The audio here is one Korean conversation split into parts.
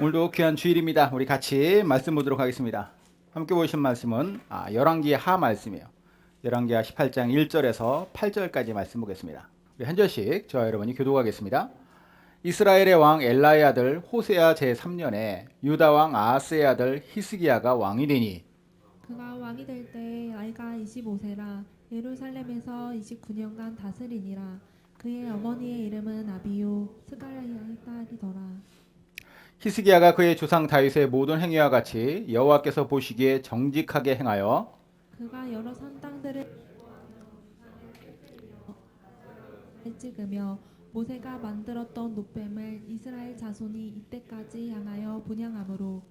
오늘도 귀한 주일입니다. 우리 같이 말씀 보도록 하겠습니다. 함께 보실 말씀은 아, 열왕기 하 말씀이에요. 열왕기 하 18장 1절에서 8절까지 말씀 보겠습니다. 우리 한 절씩 저와 여러분이 교도하겠습니다. 이스라엘의 왕 엘라의 아들 호세아 제3년에 유다 왕 아하스의 아들 히스기야가 왕이 되니 그가 왕이 될 때 나이가 25세라 예루살렘에서 29년간 다스리니라 그의 어머니의 이름은 아비요 스가랴의 딸이더라 히스기야가 그의 조상 다윗의 모든 행위와 같이 여호와께서 보시기에 정직하게 행하여 그가 여러 산 땅들을 찍으며 모세가 만들었던 노뱀을 이스라엘 자손이 이때까지 향하여 분양함으로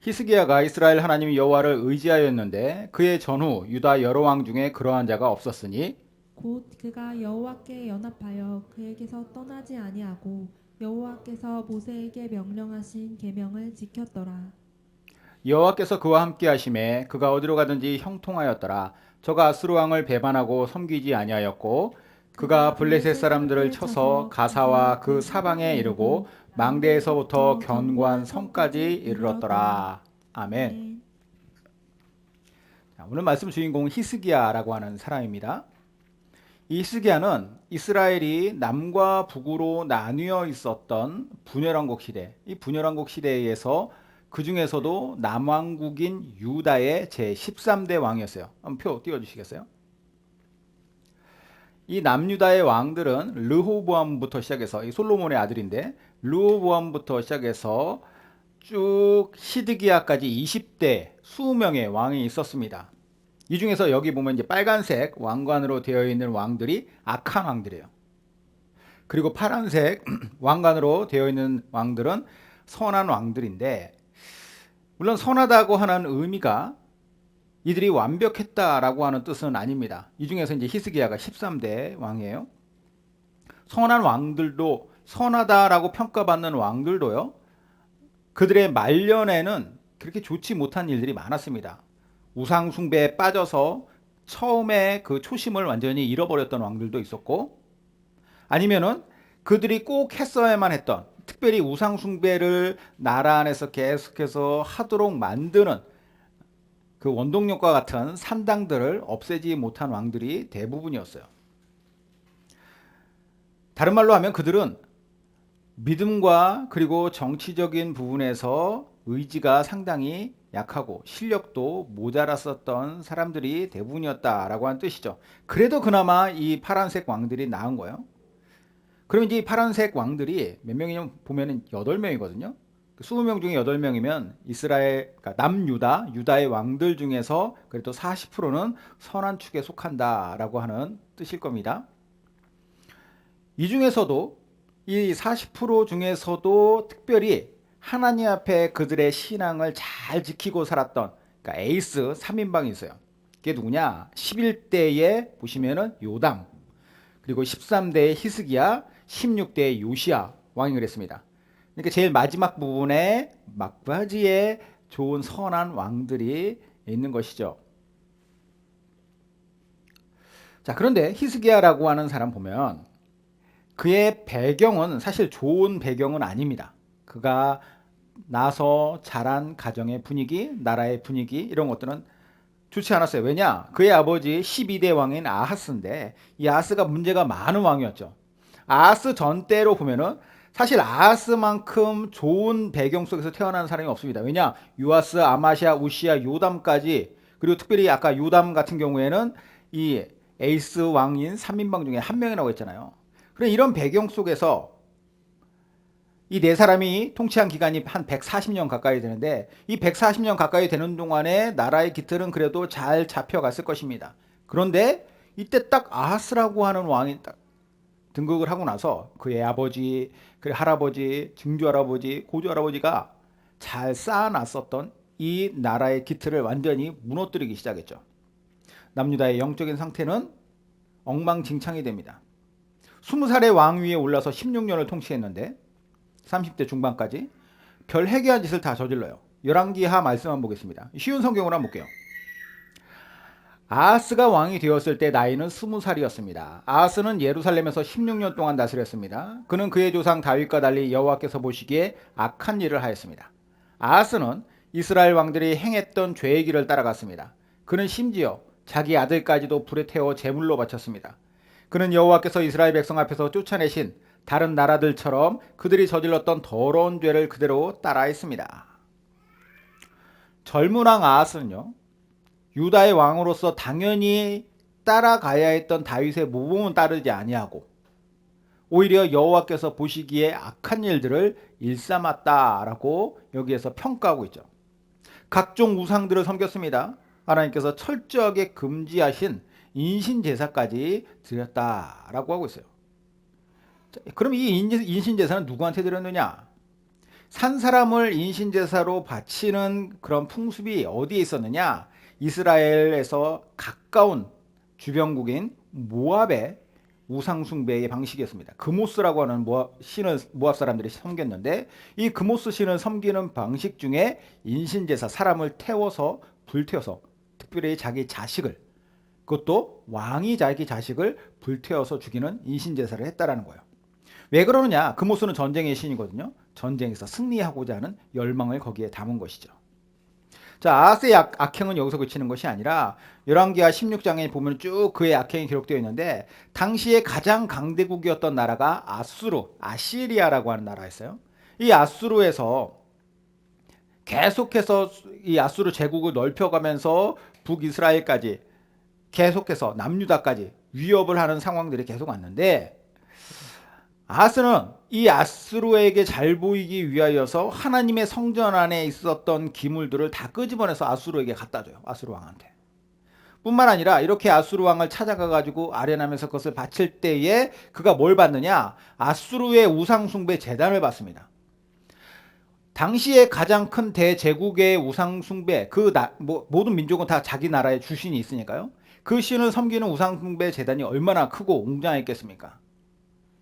히스기야가 이스라엘 하나님 여호와를 의지하였는데 그의 전후 유다 여러 왕 중에 그러한 자가 없었으니 곧 그가 여호와께 연합하여 그에게서 떠나지 아니하고 여호와께서 모세에게 명령하신 계명을 지켰더라. 여호와께서 그와 함께 하심에 그가 어디로 가든지 형통하였더라. 저가 아스루 왕을 배반하고 섬기지 아니하였고 그가 블레셋 사람들을 쳐서 가사와 그 사방에 이르고 망대에서부터 견고한 성까지 이르렀더라. 아멘. 오늘 말씀 주인공 히스기야라고 하는 사람입니다. 이 히스기야는 이스라엘이 남과 북으로 나뉘어 있었던 분열왕국 시대, 이 분열왕국 시대에 의해서 그 중에서도 남왕국인 유다의 제 13대 왕이었어요. 표 띄워주시겠어요? 이 남유다의 왕들은 르호보암부터 시작해서 이 솔로몬의 아들인데 르호보암부터 시작해서 쭉 시드기야까지 20대 수명의 왕이 있었습니다. 이 중에서 여기 보면 이제 빨간색 왕관으로 되어 있는 왕들이 악한 왕들이에요. 그리고 파란색 왕관으로 되어 있는 왕들은 선한 왕들인데 물론 선하다고 하는 의미가 이들이 완벽했다라고 하는 뜻은 아닙니다. 이 중에서 이제 히스기야가 13대 왕이에요. 선한 왕들도 선하다라고 평가받는 왕들도요. 그들의 말년에는 그렇게 좋지 못한 일들이 많았습니다. 우상 숭배에 빠져서 처음에 그 초심을 완전히 잃어버렸던 왕들도 있었고 아니면은 그들이 꼭 했어야만 했던 특별히 우상 숭배를 나라 안에서 계속해서 하도록 만드는 그 원동력과 같은 산당들을 없애지 못한 왕들이 대부분이었어요. 다른 말로 하면 그들은 믿음과 그리고 정치적인 부분에서 의지가 상당히 약하고 실력도 모자랐었던 사람들이 대부분이었다라고 하는 뜻이죠. 그래도 그나마 이 파란색 왕들이 나은 거예요. 그럼 이제 이 파란색 왕들이 몇 명이냐면 보면은 8명이거든요. 20명 중에 8명이면 이스라엘 그러니까 남유다 유다의 왕들 중에서 그래도 40%는 선한 축에 속한다라고 하는 뜻일 겁니다. 이 중에서도 이 40% 중에서도 특별히 하나님 앞에 그들의 신앙을 잘 지키고 살았던 그러니까 에이스 3인방이 있어요. 그게 누구냐? 11대에 보시면은 요담, 그리고 13대에 히스기야, 16대에 요시야 왕이 그랬습니다. 그러니까 제일 마지막 부분에 막바지에 좋은 선한 왕들이 있는 것이죠. 자, 그런데 히스기야라고 하는 사람 보면 그의 배경은 사실 좋은 배경은 아닙니다. 그가 나서 자란 가정의 분위기, 나라의 분위기 이런 것들은 좋지 않았어요. 왜냐? 그의 아버지 12대 왕인 아하스인데 이 아하스가 문제가 많은 왕이었죠. 아하스 전 때로 보면은 사실 아하스만큼 좋은 배경 속에서 태어난 사람이 없습니다. 왜냐? 유아스, 아마시아, 우시아, 요담까지 그리고 특별히 아까 요담 같은 경우에는 이 에이스 왕인 3인방 중에 한 명이라고 했잖아요. 그런 이런 배경 속에서 이 네 사람이 통치한 기간이 한 140년 가까이 되는데 이 140년 가까이 되는 동안에 나라의 기틀은 그래도 잘 잡혀갔을 것입니다. 그런데 이때 딱 아하스라고 하는 왕이 딱 등극을 하고 나서 그의 아버지, 그의 할아버지, 증조 할아버지, 고조 할아버지가 잘 쌓아놨었던 이 나라의 기틀을 완전히 무너뜨리기 시작했죠. 남유다의 영적인 상태는 엉망진창이 됩니다. 20살의 왕 위에 올라서 16년을 통치했는데 30대 중반까지 별 해괴한 짓을 다 저질러요. 열왕기하 말씀만 보겠습니다. 쉬운 성경으로 한번 볼게요. 아하스가 왕이 되었을 때 나이는 스무 살이었습니다. 아하스는 예루살렘에서 16년 동안 다스렸습니다. 그는 그의 조상 다윗과 달리 여호와께서 보시기에 악한 일을 하였습니다. 아하스는 이스라엘 왕들이 행했던 죄의 길을 따라갔습니다. 그는 심지어 자기 아들까지도 불에 태워 제물로 바쳤습니다. 그는 여호와께서 이스라엘 백성 앞에서 쫓아내신 다른 나라들처럼 그들이 저질렀던 더러운 죄를 그대로 따라했습니다. 젊은 왕 아하스는요. 유다의 왕으로서 당연히 따라가야 했던 다윗의 모범은 따르지 아니하고 오히려 여호와께서 보시기에 악한 일들을 일삼았다라고 여기에서 평가하고 있죠. 각종 우상들을 섬겼습니다. 하나님께서 철저하게 금지하신 인신 제사까지 드렸다라고 하고 있어요. 자, 그럼 이 인신 제사는 누구한테 드렸느냐? 산 사람을 인신 제사로 바치는 그런 풍습이 어디에 있었느냐? 이스라엘에서 가까운 주변국인 모압의 우상 숭배의 방식이었습니다. 그모스라고 하는 모압 신을 모압 사람들이 섬겼는데 이 그모스 신을 섬기는 방식 중에 인신 제사 사람을 태워서 불태워서 특별히 자기 자식을 그것도 왕이 자기 자식을 불태워서 죽이는 인신 제사를 했다라는 거예요. 왜 그러느냐? 그모스는 전쟁의 신이거든요. 전쟁에서 승리하고자 하는 열망을 거기에 담은 것이죠. 자, 아하스의 악, 악행은 여기서 그치는 것이 아니라 열왕기하 16장에 보면 쭉 그의 악행이 기록되어 있는데 당시에 가장 강대국이었던 나라가 아수르, 아시리아라고 하는 나라였어요. 이 아수르에서 계속해서 이 아수르 제국을 넓혀가면서 북이스라엘까지 계속해서 남유다까지 위협을 하는 상황들이 계속 왔는데 아하스는 이 아수르에게 잘 보이기 위하여서 하나님의 성전 안에 있었던 기물들을 다 끄집어내서 아수르에게 갖다 줘요. 아수르 왕한테. 뿐만 아니라 이렇게 아수르 왕을 찾아가 가지고 아련하면서 그것을 바칠 때에 그가 뭘 받느냐? 아수르의 우상 숭배 재단을 받습니다. 당시에 가장 큰 대제국의 우상 숭배 그 나, 뭐, 모든 민족은 다 자기 나라의 주신이 있으니까요. 그 신을 섬기는 우상 숭배 재단이 얼마나 크고 웅장했겠습니까?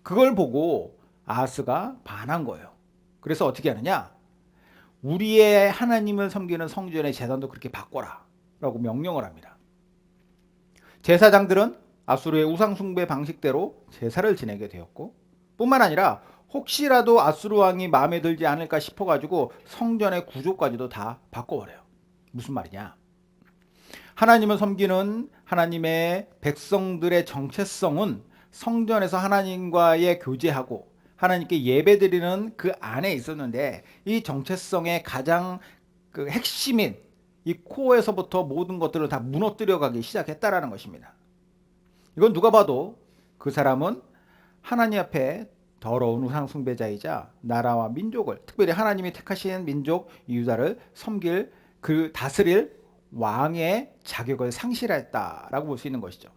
그걸 보고 아하스가 반한 거예요. 그래서 어떻게 하느냐? 우리의 하나님을 섬기는 성전의 재단도 그렇게 바꿔라. 라고 명령을 합니다. 제사장들은 아수르의 우상숭배 방식대로 제사를 지내게 되었고 뿐만 아니라 혹시라도 아수르 왕이 마음에 들지 않을까 싶어가지고 성전의 구조까지도 다 바꿔버려요. 무슨 말이냐? 하나님을 섬기는 하나님의 백성들의 정체성은 성전에서 하나님과의 교제하고 하나님께 예배드리는 그 안에 있었는데 이 정체성의 가장 그 핵심인 이 코어에서부터 모든 것들을 다 무너뜨려 가기 시작했다라는 것입니다. 이건 누가 봐도 그 사람은 하나님 앞에 더러운 우상 숭배자이자 나라와 민족을 특별히 하나님이 택하신 민족 유다를 섬길 그 다스릴 왕의 자격을 상실했다라고 볼 수 있는 것이죠.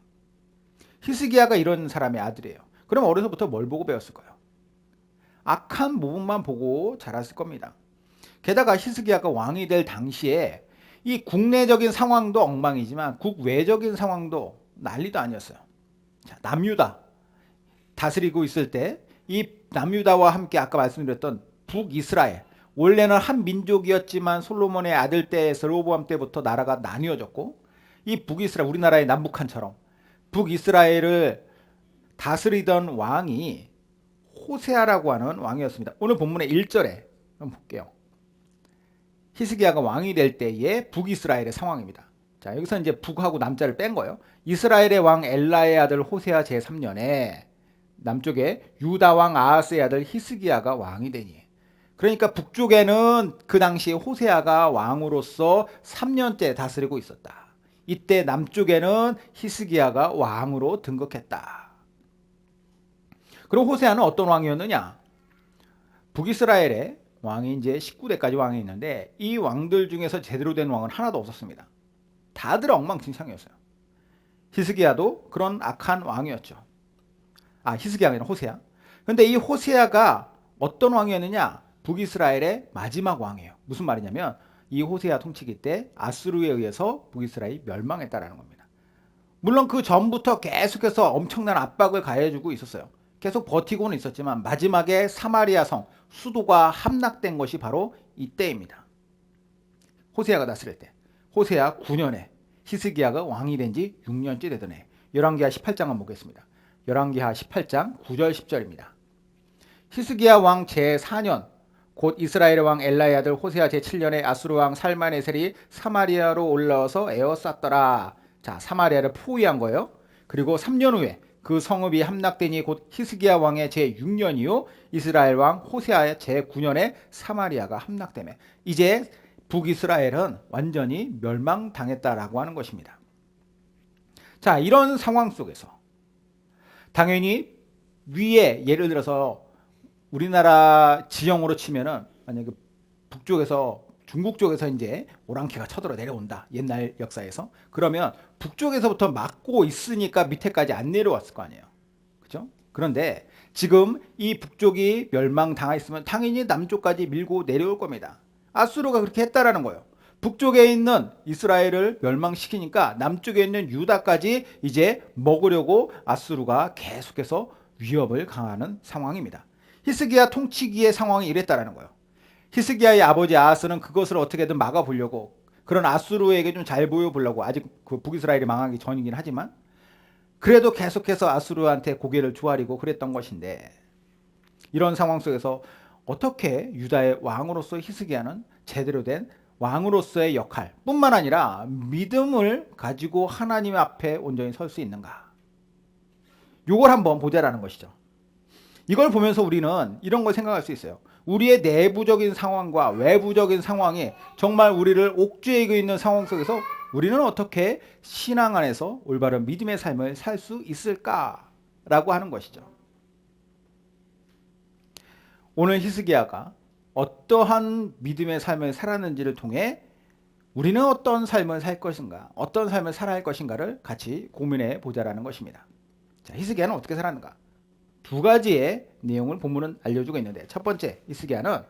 히스기야가 이런 사람의 아들이에요. 그럼 어려서부터 뭘 보고 배웠을까요? 악한 모습만 보고 자랐을 겁니다. 게다가 히스기야가 왕이 될 당시에 이 국내적인 상황도 엉망이지만 국외적인 상황도 난리도 아니었어요. 자, 남유다 다스리고 있을 때 이 남유다와 함께 아까 말씀드렸던 북이스라엘 원래는 한 민족이었지만 솔로몬의 아들 때 스로보암 때부터 나라가 나뉘어졌고 이 북이스라엘 우리나라의 남북한처럼 북이스라엘을 다스리던 왕이 호세아라고 하는 왕이었습니다. 오늘 본문의 1절에 한번 볼게요. 히스기야가 왕이 될 때의 북이스라엘의 상황입니다. 자, 여기서 이제 북하고 남자를 뺀 거예요. 이스라엘의 왕 엘라의 아들 호세아 제3년에 남쪽에 유다 왕 아하스의 아들 히스기야가 왕이 되니. 그러니까 북쪽에는 그 당시에 호세아가 왕으로서 3년째 다스리고 있었다. 이때 남쪽에는 히스기야가 왕으로 등극했다. 그럼 호세아는 어떤 왕이었느냐? 북이스라엘의 왕이 이제 19대까지 왕이 있는데 이 왕들 중에서 제대로 된 왕은 하나도 없었습니다. 다들 엉망진창이었어요. 히스기야도 그런 악한 왕이었죠. 아, 히스기야가 아니라 호세아. 근데 이 호세아가 어떤 왕이었느냐? 북이스라엘의 마지막 왕이에요. 무슨 말이냐면 이 호세아 통치기 때 아수르에 의해서 북이스라엘이 멸망했다라는 겁니다. 물론 그 전부터 계속해서 엄청난 압박을 가해주고 있었어요. 계속 버티고는 있었지만 마지막에 사마리아 성 수도가 함락된 것이 바로 이때입니다. 호세아가 다스릴 때. 호세아 9년에 히스기야가 왕이 된 지 6년째 되더네. 열왕기하 18장 한번 보겠습니다. 열왕기하 18장 9절 10절입니다. 히스기야 왕 제4년 곧 이스라엘의 왕 엘라의 아들 호세아 제7년에 아수르 왕 살마네셀이 사마리아로 올라와서 에워쌌더라. 자, 사마리아를 포위한 거예요. 그리고 3년 후에 그 성읍이 함락되니 곧 히스기야 왕의 제6년 이후 이스라엘 왕 호세아의 제9년에 사마리아가 함락되매 이제 북이스라엘은 완전히 멸망당했다라고 하는 것입니다. 자, 이런 상황 속에서 당연히 위에 예를 들어서 우리나라 지형으로 치면은 만약에 북쪽에서 중국 쪽에서 이제 오랑캐가 쳐들어 내려온다. 옛날 역사에서. 그러면 북쪽에서부터 막고 있으니까 밑에까지 안 내려왔을 거 아니에요. 그죠? 그런데 지금 이 북쪽이 멸망당하 있으면 당연히 남쪽까지 밀고 내려올 겁니다. 아수르가 그렇게 했다라는 거예요. 북쪽에 있는 이스라엘을 멸망시키니까 남쪽에 있는 유다까지 이제 먹으려고 아수르가 계속해서 위협을 강하는 상황입니다 히스기야 통치기의 상황이 이랬다라는 거예요. 히스기야의 아버지 아하스는 그것을 어떻게든 막아보려고 그런 아수르에게 좀 잘 보여보려고 아직 그 북이스라엘이 망하기 전이긴 하지만 그래도 계속해서 아수르한테 고개를 조아리고 그랬던 것인데 이런 상황 속에서 어떻게 유다의 왕으로서 히스기야는 제대로 된 왕으로서의 역할 뿐만 아니라 믿음을 가지고 하나님 앞에 온전히 설 수 있는가 요걸 한번 보자라는 것이죠. 이걸 보면서 우리는 이런 걸 생각할 수 있어요. 우리의 내부적인 상황과 외부적인 상황이 정말 우리를 옥죄이고 있는 상황 속에서 우리는 어떻게 신앙 안에서 올바른 믿음의 삶을 살 수 있을까라고 하는 것이죠. 오늘 히스기야가 어떠한 믿음의 삶을 살았는지를 통해 우리는 어떤 삶을 살 것인가, 어떤 삶을 살아야 할 것인가를 같이 고민해 보자라는 것입니다. 자, 히스기야는 어떻게 살았는가? 두 가지의 내용을 본문은 알려주고 있는데 첫 번째 이스기야는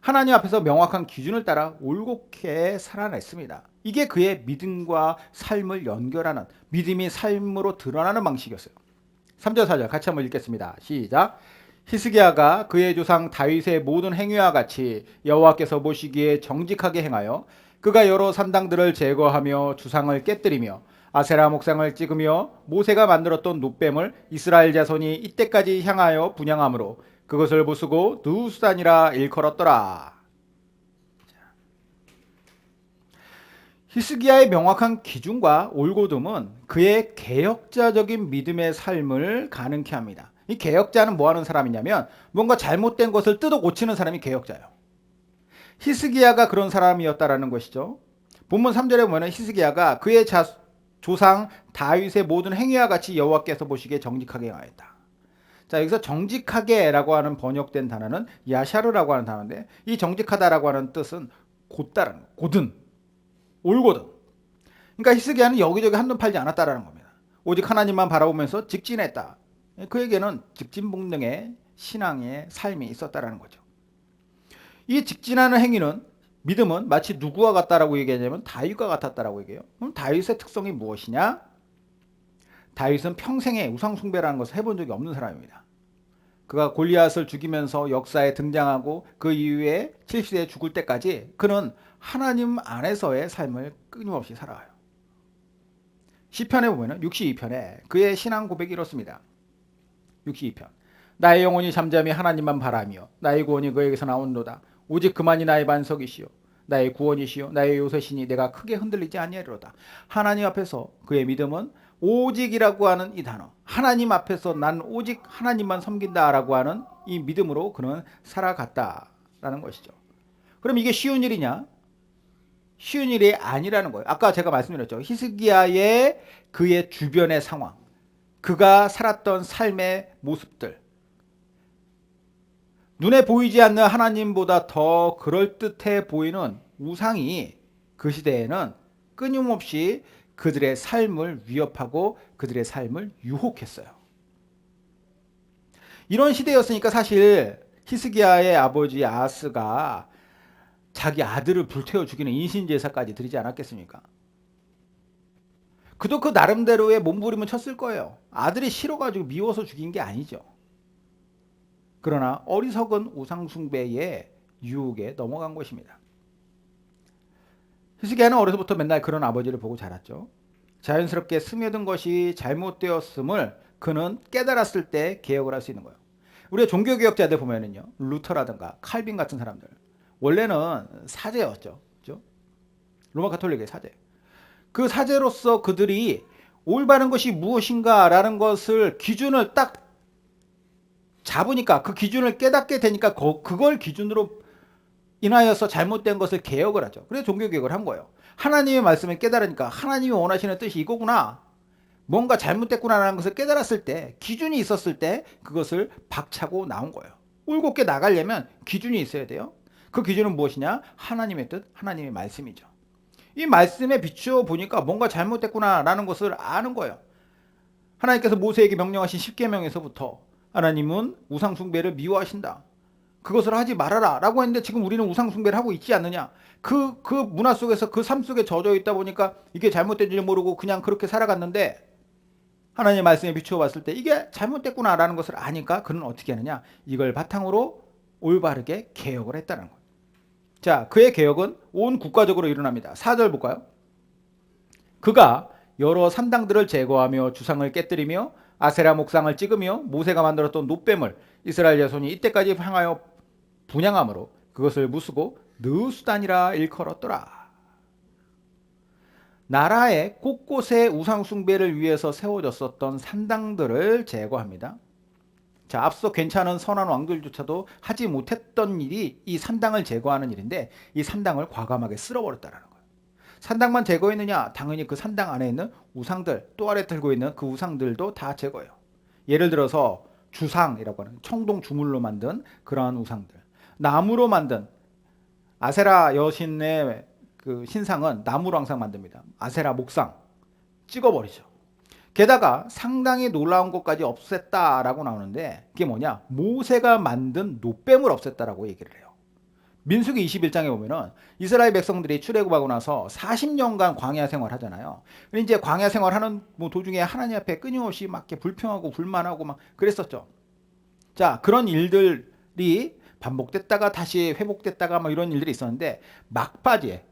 하나님 앞에서 명확한 기준을 따라 올곧게 살아냈습니다. 이게 그의 믿음과 삶을 연결하는 믿음이 삶으로 드러나는 방식이었어요. 3절 4절 같이 한번 읽겠습니다. 시작. 히스기야가 그의 조상 다윗의 모든 행위와 같이 여호와께서 보시기에 정직하게 행하여 그가 여러 산당들을 제거하며 주상을 깨뜨리며 아세라 목상을 찍으며 모세가 만들었던 눕뱀을 이스라엘 자손이 이때까지 향하여 분양함으로 그것을 부수고 누수단이라 일컬었더라. 히스기야의 명확한 기준과 올고듬은 그의 개혁자적인 믿음의 삶을 가능케 합니다. 이 개혁자는 뭐 하는 사람이냐면 뭔가 잘못된 것을 뜯어 고치는 사람이 개혁자예요. 히스기야가 그런 사람이었다라는 것이죠. 본문 3절에 보면 히스기야가 그의 자, 조상 다윗의 모든 행위와 같이 여호와께서 보시기에 정직하게 행하였다. 자 여기서 정직하게라고 하는 번역된 단어는 야샤르라고 하는 단어인데 이 정직하다라고 하는 뜻은 곧다라는 곧은 올곧은 그러니까 히스기야는 여기저기 한눈 팔지 않았다라는 겁니다. 오직 하나님만 바라보면서 직진했다. 그에게는 직진복능의 신앙의 삶이 있었다라는 거죠. 이 직진하는 행위는 믿음은 마치 누구와 같다라고 얘기하냐면 다윗과 같았다라고 얘기해요. 그럼 다윗의 특성이 무엇이냐? 다윗은 평생에 우상 숭배라는 것을 해본 적이 없는 사람입니다. 그가 골리앗을 죽이면서 역사에 등장하고 그 이후에 70세에 죽을 때까지 그는 하나님 안에서의 삶을 끊임없이 살아가요. 시편에 보면은 62편에 그의 신앙 고백이 이렇습니다. 62편. 나의 영혼이 잠잠히 하나님만 바라며 나의 구원이 그에게서 나온도다. 오직 그만이 나의 반석이시요 나의 구원이시요 나의 요새시니 내가 크게 흔들리지 아니하리로다. 하나님 앞에서 그의 믿음은 오직이라고 하는 이 단어. 하나님 앞에서 난 오직 하나님만 섬긴다라고 하는 이 믿음으로 그는 살아갔다라는 것이죠. 그럼 이게 쉬운 일이냐? 쉬운 일이 아니라는 거예요. 아까 제가 말씀드렸죠. 히스기야의 그의 주변의 상황, 그가 살았던 삶의 모습들, 눈에 보이지 않는 하나님보다 더 그럴듯해 보이는 우상이 그 시대에는 끊임없이 그들의 삶을 위협하고 그들의 삶을 유혹했어요. 이런 시대였으니까 사실 히스기야의 아버지 아스가 자기 아들을 불태워 죽이는 인신제사까지 드리지 않았겠습니까? 그도 그 나름대로의 몸부림을 쳤을 거예요. 아들이 싫어가지고 미워서 죽인 게 아니죠. 그러나 어리석은 우상숭배의 유혹에 넘어간 것입니다. 히스기야는 어려서부터 맨날 그런 아버지를 보고 자랐죠. 자연스럽게 스며든 것이 잘못되었음을 그는 깨달았을 때 개혁을 할 수 있는 거예요. 우리가 종교 개혁자들 보면은요, 루터라든가 칼빈 같은 사람들 원래는 사제였죠, 그죠? 로마 카톨릭의 사제. 그 사제로서 그들이 올바른 것이 무엇인가라는 것을 기준을 딱 잡으니까 그 기준을 깨닫게 되니까 거- 그걸 기준으로 인하여서 잘못된 것을 개혁을 하죠. 그래서 종교 개혁을 한 거예요. 하나님의 말씀을 깨달으니까 하나님이 원하시는 뜻이 이거구나. 뭔가 잘못됐구나라는 것을 깨달았을 때 기준이 있었을 때 그것을 박차고 나온 거예요. 올곧게 나가려면 기준이 있어야 돼요. 그 기준은 무엇이냐? 하나님의 뜻, 하나님의 말씀이죠. 이 말씀에 비추어 보니까 뭔가 잘못됐구나라는 것을 아는 거예요. 하나님께서 모세에게 명령하신 10계명에서부터 하나님은 우상 숭배를 미워하신다. 그것을 하지 말아라 라고 했는데 지금 우리는 우상 숭배를 하고 있지 않느냐. 그, 그 문화 속에서 그 삶 속에 젖어 있다 보니까 이게 잘못된 줄 모르고 그냥 그렇게 살아갔는데 하나님의 말씀에 비추어 봤을 때 이게 잘못됐구나라는 것을 아니까 그는 어떻게 하느냐. 이걸 바탕으로 올바르게 개혁을 했다는 거예요. 자, 그의 개혁은 온 국가적으로 일어납니다. 4절 볼까요? 그가 여러 산당들을 제거하며 주상을 깨뜨리며 아세라 목상을 찍으며 모세가 만들었던 노뱀을 이스라엘 자손이 이때까지 향하여 분양함으로 그것을 무수고 느수단이라 일컬었더라. 나라의 곳곳에 우상 숭배를 위해서 세워졌었던 산당들을 제거합니다. 자, 앞서 괜찮은 선한 왕들조차도 하지 못했던 일이 이 산당을 제거하는 일인데 이 산당을 과감하게 쓸어버렸다라는 거예요. 산당만 제거했느냐? 당연히 그 산당 안에 있는 우상들, 또 아래 들고 있는 그 우상들도 다 제거해요. 예를 들어서 주상이라고 하는 청동 주물로 만든 그러한 우상들, 나무로 만든 아세라 여신의 그 신상은 나무로 항상 만듭니다. 아세라 목상 찍어버리죠. 게다가 상당히 놀라운 것까지 없앴다라고 나오는데 그게 뭐냐? 모세가 만든 노뱀을 없앴다라고 얘기를 해요. 민수기 21장에 보면은 이스라엘 백성들이 출애굽하고 나서 40년간 광야 생활하잖아요. 이제 광야 생활하는 뭐 도중에 하나님 앞에 끊임없이 막 불평하고 불만하고 막 그랬었죠. 자 그런 일들이 반복됐다가 다시 회복됐다가 뭐 이런 일들이 있었는데 막바지에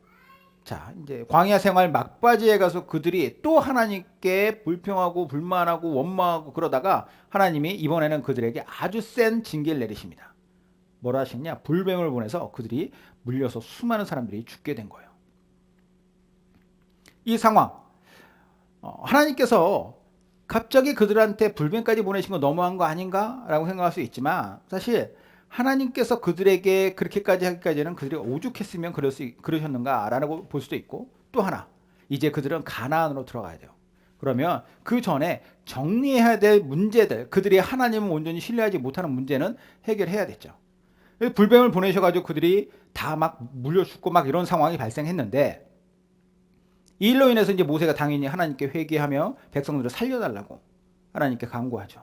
자 이제 광야 생활 막바지에 가서 그들이 또 하나님께 불평하고 불만하고 원망하고 그러다가 하나님이 이번에는 그들에게 아주 센 징계를 내리십니다. 뭐라 하시냐? 불뱀을 보내서 그들이 물려서 수많은 사람들이 죽게 된 거예요. 이 상황 어, 하나님께서 갑자기 그들한테 불뱀까지 보내신 거 너무한 거 아닌가라고 생각할 수 있지만 사실 하나님께서 그들에게 그렇게까지 하기까지는 그들이 오죽했으면 그럴 수 그러셨는가라고 볼 수도 있고 또 하나 이제 그들은 가나안으로 들어가야 돼요. 그러면 그 전에 정리해야 될 문제들 그들이 하나님을 온전히 신뢰하지 못하는 문제는 해결해야 됐죠. 불뱀을 보내셔가지고 그들이 다 막 물려 죽고 막 이런 상황이 발생했는데 이 일로 인해서 이제 모세가 당연히 하나님께 회개하며 백성들을 살려달라고 하나님께 간구하죠.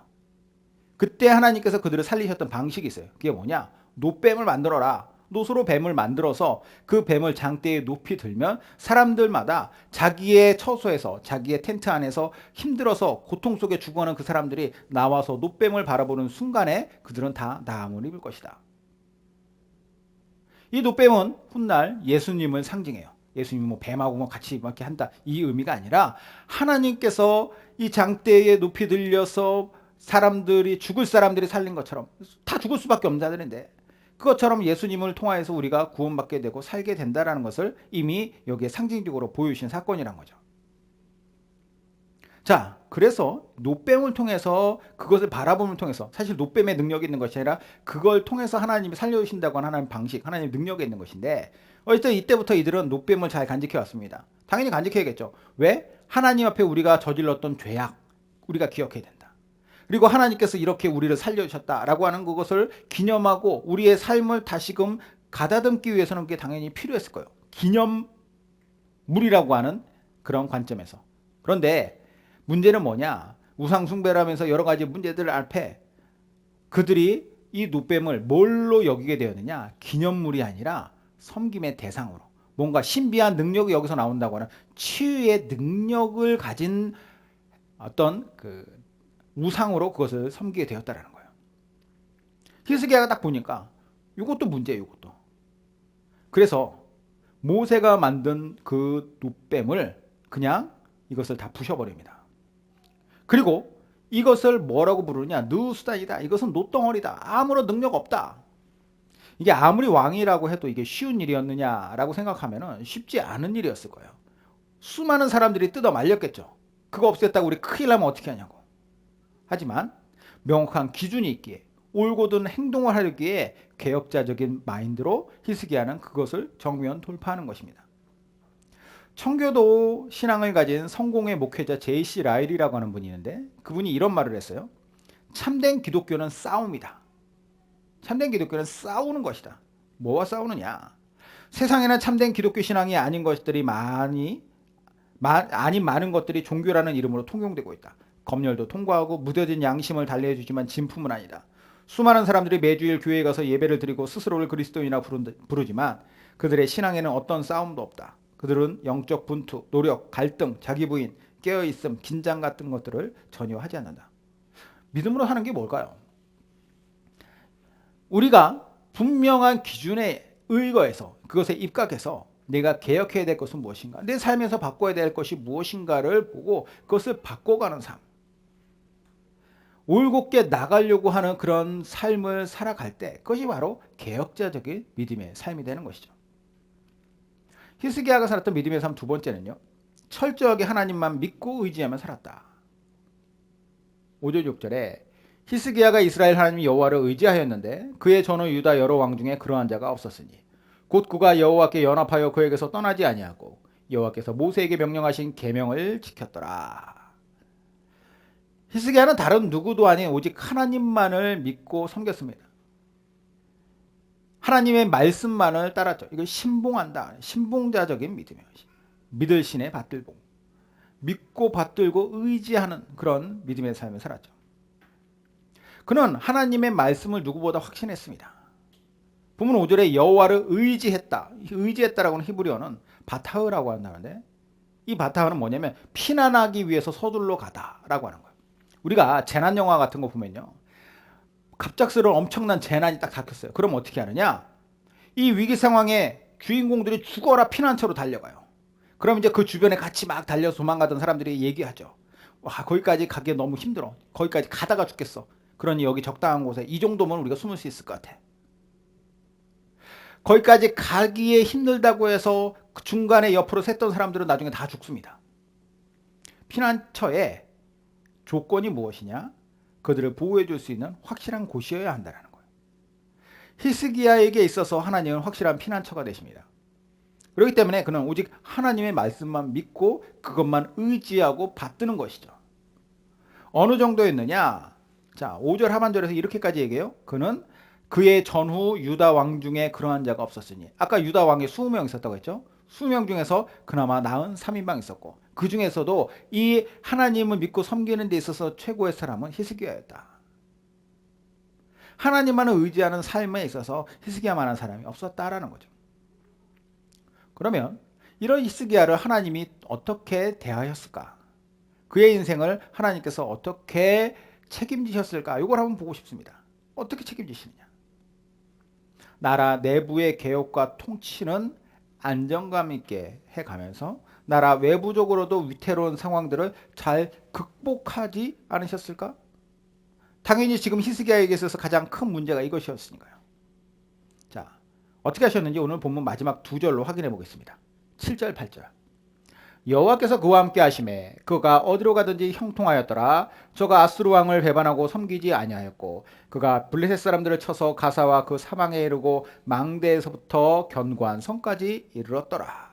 그때 하나님께서 그들을 살리셨던 방식이 있어요. 그게 뭐냐? 노뱀을 만들어라. 노소로 뱀을 만들어서 그 뱀을 장대에 높이 들면 사람들마다 자기의 처소에서 자기의 텐트 안에서 힘들어서 고통 속에 죽어가는 그 사람들이 나와서 노뱀을 바라보는 순간에 그들은 다 나음을 입을 것이다. 이 노뱀은 훗날 예수님을 상징해요. 예수님이 뭐 뱀하고 뭐 같이 이렇게 한다 이 의미가 아니라 하나님께서 이 장대에 높이 들려서 사람들이 죽을 사람들이 살린 것처럼 다 죽을 수밖에 없는 자들인데 그것처럼 예수님을 통하여서 우리가 구원받게 되고 살게 된다라는 것을 이미 여기에 상징적으로 보여주신 사건이란 거죠. 자, 그래서 노뱀을 통해서 그것을 바라봄을 통해서 사실 노뱀의 능력이 있는 것이 아니라 그걸 통해서 하나님이 살려주신다고 하는 방식, 하나님의 능력이 있는 것인데 어쨌든 이때부터 이들은 노뱀을 잘 간직해 왔습니다. 당연히 간직해야겠죠. 왜? 하나님 앞에 우리가 저질렀던 죄악 우리가 기억해야 된다. 그리고 하나님께서 이렇게 우리를 살려주셨다라고 하는 그것을 기념하고 우리의 삶을 다시금 가다듬기 위해서는 그게 당연히 필요했을 거예요. 기념물이라고 하는 그런 관점에서. 그런데 문제는 뭐냐? 우상숭배라면서 여러 가지 문제들 앞에 그들이 이 노뱀을 뭘로 여기게 되었느냐? 기념물이 아니라 섬김의 대상으로. 뭔가 신비한 능력이 여기서 나온다고 하는 치유의 능력을 가진 어떤 그 우상으로 그것을 섬기게 되었다라는 거예요. 히스기야가 딱 보니까 이것도 문제예요, 이것도. 그래서 모세가 만든 그 눕뱀을 그냥 이것을 다 부셔버립니다. 그리고 이것을 뭐라고 부르냐? 누수단이다. 이것은 노덩어리다. 아무런 능력 없다. 이게 아무리 왕이라고 해도 이게 쉬운 일이었느냐라고 생각하면 쉽지 않은 일이었을 거예요. 수많은 사람들이 뜯어 말렸겠죠. 그거 없앴다고 우리 큰일 나면 어떻게 하냐고. 하지만 명확한 기준이 있기에 올곧은 행동을 하려기에 개혁자적인 마인드로 히스기야는 그것을 정면 돌파하는 것입니다. 청교도 신앙을 가진 성공의 목회자 제이씨 라일이라고 하는 분이 있는데 그분이 이런 말을 했어요. 참된 기독교는 싸움이다. 참된 기독교는 싸우는 것이다. 뭐와 싸우느냐? 세상에는 참된 기독교 신앙이 아닌 것들이 많이 마, 아닌 많은 것들이 종교라는 이름으로 통용되고 있다. 검열도 통과하고 무뎌진 양심을 달래주지만 진품은 아니다. 수많은 사람들이 매주일 교회에 가서 예배를 드리고 스스로를 그리스도인이라 부르지만 그들의 신앙에는 어떤 싸움도 없다. 그들은 영적 분투, 노력, 갈등, 자기 부인, 깨어있음, 긴장 같은 것들을 전혀 하지 않는다. 믿음으로 하는 게 뭘까요? 우리가 분명한 기준에 의거해서 그것에 입각해서 내가 개혁해야 될 것은 무엇인가? 내 삶에서 바꿔야 될 것이 무엇인가를 보고 그것을 바꿔가는 삶. 올곧게 나가려고 하는 그런 삶을 살아갈 때 그것이 바로 개혁자적인 믿음의 삶이 되는 것이죠. 히스기야가 살았던 믿음의 삶 두 번째는요. 철저하게 하나님만 믿고 의지하며 살았다. 5절 6절에 히스기야가 이스라엘 하나님 여호와를 의지하였는데 그의 전후 유다 여러 왕 중에 그러한 자가 없었으니 곧 그가 여호와께 연합하여 그에게서 떠나지 아니하고 여호와께서 모세에게 명령하신 계명을 지켰더라. 히스기야는 다른 누구도 아닌 오직 하나님만을 믿고 섬겼습니다. 하나님의 말씀만을 따랐죠. 이걸 신봉한다. 신봉자적인 믿음이에요. 믿을 신의 받들고 믿고 받들고 의지하는 그런 믿음의 삶을 살았죠. 그는 하나님의 말씀을 누구보다 확신했습니다. 부문 5절에 여호와를 의지했다. 의지했다라고는 히브리어는 바타흐라고 한다는데 이 바타흐는 뭐냐면 피난하기 위해서 서둘러 가다라고 하는 거예요. 우리가 재난 영화 같은 거 보면요. 갑작스러운 엄청난 재난이 딱 닥쳤어요. 그럼 어떻게 하느냐? 이 위기 상황에 주인공들이 죽어라 피난처로 달려가요. 그럼 이제 그 주변에 같이 막 달려서 도망가던 사람들이 얘기하죠. 와, 거기까지 가기 너무 힘들어. 거기까지 가다가 죽겠어. 그러니 여기 적당한 곳에 이 정도면 우리가 숨을 수 있을 것 같아. 거기까지 가기에 힘들다고 해서 그 중간에 옆으로 샜던 사람들은 나중에 다 죽습니다. 피난처의 조건이 무엇이냐? 그들을 보호해 줄 수 있는 확실한 곳이어야 한다는 거예요. 히스기야에게 있어서 하나님은 확실한 피난처가 되십니다. 그렇기 때문에 그는 오직 하나님의 말씀만 믿고 그것만 의지하고 받드는 것이죠. 어느 정도였느냐? 자, 5절 하반절에서 이렇게까지 얘기해요. 그는 그의 전후 유다 왕 중에 그러한 자가 없었으니 아까 유다 왕이 20명 있었다고 했죠. 20명 중에서 그나마 나은 3인방 있었고 그 중에서도 이 하나님을 믿고 섬기는 데 있어서 최고의 사람은 히스기야였다. 하나님만을 의지하는 삶에 있어서 히스기야만한 사람이 없었다라는 거죠. 그러면 이런 히스기야를 하나님이 어떻게 대하였을까? 그의 인생을 하나님께서 어떻게 책임지셨을까? 이걸 한번 보고 싶습니다. 어떻게 책임지시느냐? 나라 내부의 개혁과 통치는 안정감 있게 해가면서 나라 외부적으로도 위태로운 상황들을 잘 극복하지 않으셨을까? 당연히 지금 히스기야에게 있어서 가장 큰 문제가 이것이었으니까요. 자, 어떻게 하셨는지 오늘 본문 마지막 두 절로 확인해 보겠습니다. 7절, 8절. 여호와께서 그와 함께 하심에 그가 어디로 가든지 형통하였더라. 저가 아수르 왕을 배반하고 섬기지 아니하였고 그가 블레셋 사람들을 쳐서 가사와 그 사망에 이르고 망대에서부터 견고한 성까지 이르렀더라.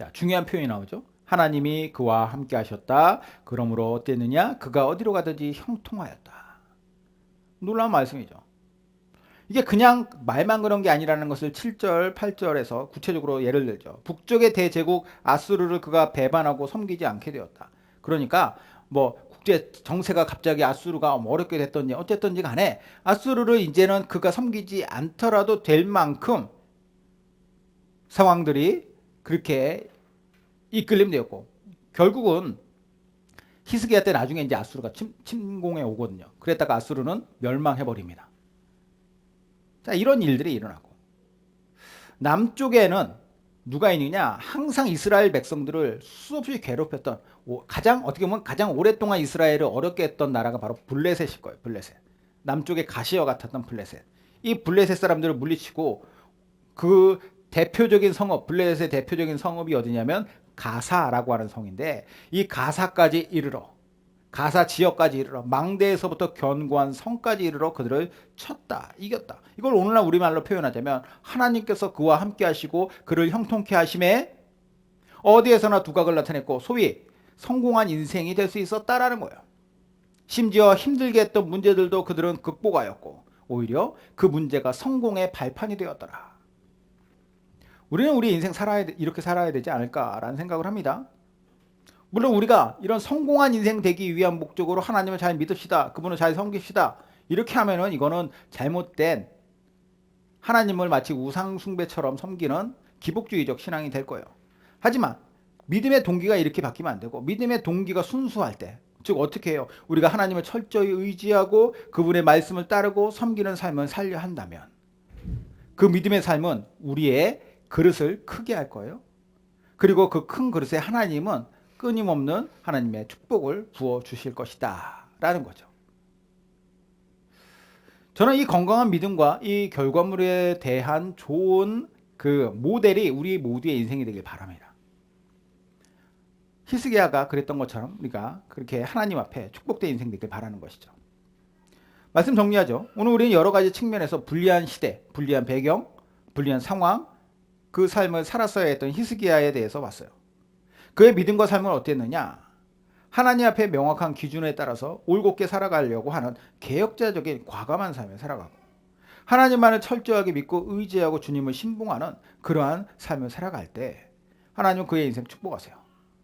자, 중요한 표현이 나오죠. 하나님이 그와 함께 하셨다. 그러므로 어땠느냐? 그가 어디로 가든지 형통하였다. 놀라운 말씀이죠. 이게 그냥 말만 그런 게 아니라는 것을 7절, 8절에서 구체적으로 예를 들죠. 북쪽의 대제국 아수르를 그가 배반하고 섬기지 않게 되었다. 그러니까 뭐 국제 정세가 갑자기 아수르가 어렵게 됐던지 어쨌든지 간에 아수르를 이제는 그가 섬기지 않더라도 될 만큼 상황들이 그렇게 이끌림되었고 결국은 히스기야 때 나중에 이제 아수르가 침, 침공해 오거든요. 그랬다가 아수르는 멸망해 버립니다. 자, 이런 일들이 일어나고. 남쪽에는 누가 있느냐? 항상 이스라엘 백성들을 수없이 괴롭혔던 오- 가장 어떻게 보면 가장 오랫동안 이스라엘을 어렵게 했던 나라가 바로 블레셋일 거예요. 블레셋. 남쪽의 가시와 같았던 블레셋. 이 블레셋 사람들을 물리치고 그 대표적인 성읍, 블레셋의 대표적인 성읍이 어디냐면 가사라고 하는 성인데 이 가사까지 이르러 가사 지역까지 이르러 망대에서부터 견고한 성까지 이르러 그들을 쳤다, 이겼다. 이걸 오늘날 우리말로 표현하자면 하나님께서 그와 함께 하시고 그를 형통케 하심에 어디에서나 두각을 나타냈고 소위 성공한 인생이 될 수 있었다라는 거예요. 심지어 힘들게 했던 문제들도 그들은 극복하였고 오히려 그 문제가 성공의 발판이 되었더라. 우리는 우리 인생 살아야 돼- 이렇게 살아야 되지 않을까라는 생각을 합니다. 물론 우리가 이런 성공한 인생 되기 위한 목적으로 하나님을 잘 믿읍시다. 그분을 잘 섬깁시다. 이렇게 하면은 이거는 잘못된 하나님을 마치 우상숭배처럼 섬기는 기복주의적 신앙이 될 거예요. 하지만 믿음의 동기가 이렇게 바뀌면 안 되고 믿음의 동기가 순수할 때, 즉 어떻게 해요? 우리가 하나님을 철저히 의지하고 그분의 말씀을 따르고 섬기는 삶을 살려 한다면 그 믿음의 삶은 우리의 그릇을 크게 할 거예요. 그리고 그 큰 그릇에 하나님은 끊임없는 하나님의 축복을 부어 주실 것이다. 라는 거죠. 저는 이 건강한 믿음과 이 결과물에 대한 좋은 그 모델이 우리 모두의 인생이 되길 바랍니다. 히스기야가 그랬던 것처럼 우리가 그렇게 하나님 앞에 축복된 인생 되길 바라는 것이죠. 말씀 정리하죠. 오늘 우리는 여러 가지 측면에서 불리한 시대, 불리한 배경, 불리한 상황, 그 삶을 살았어야 했던 히스기야에 대해서 봤어요. 그의 믿음과 삶은 어땠느냐? 하나님 앞에 명확한 기준에 따라서 올곧게 살아가려고 하는 개혁자적인 과감한 삶을 살아가고 하나님만을 철저하게 믿고 의지하고 주님을 신봉하는 그러한 삶을 살아갈 때 하나님은 그의 인생 축복하세요.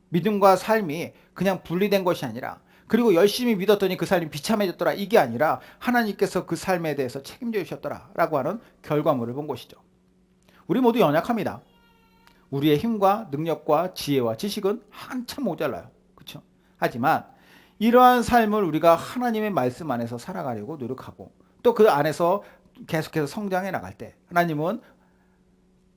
믿음과 삶이 그냥 분리된 것이 아니라 그리고 열심히 믿었더니 그 삶이 비참해졌더라 이게 아니라 하나님께서 그 삶에 대해서 책임져 주셨더라라고 하는 결과물을 본 것이죠. 우리 모두 연약합니다. 우리의 힘과 능력과 지혜와 지식은 한참 모자라요. 그렇죠? 하지만 이러한 삶을 우리가 하나님의 말씀 안에서 살아가려고 노력하고 또 그 안에서 계속해서 성장해 나갈 때 하나님은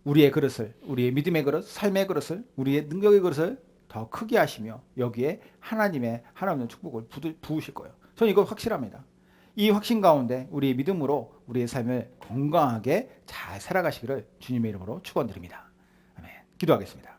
우리의 그릇을 우리의 믿음의 그릇, 삶의 그릇을 우리의 능력의 그릇을 더 크게 하시며 여기에 하나님의 하나님의 축복을 부으실 거예요. 저는 이거 확실합니다. 이 확신 가운데 우리의 믿음으로 우리의 삶을 건강하게 잘 살아가시기를 주님의 이름으로 축원드립니다. 아멘. 기도하겠습니다.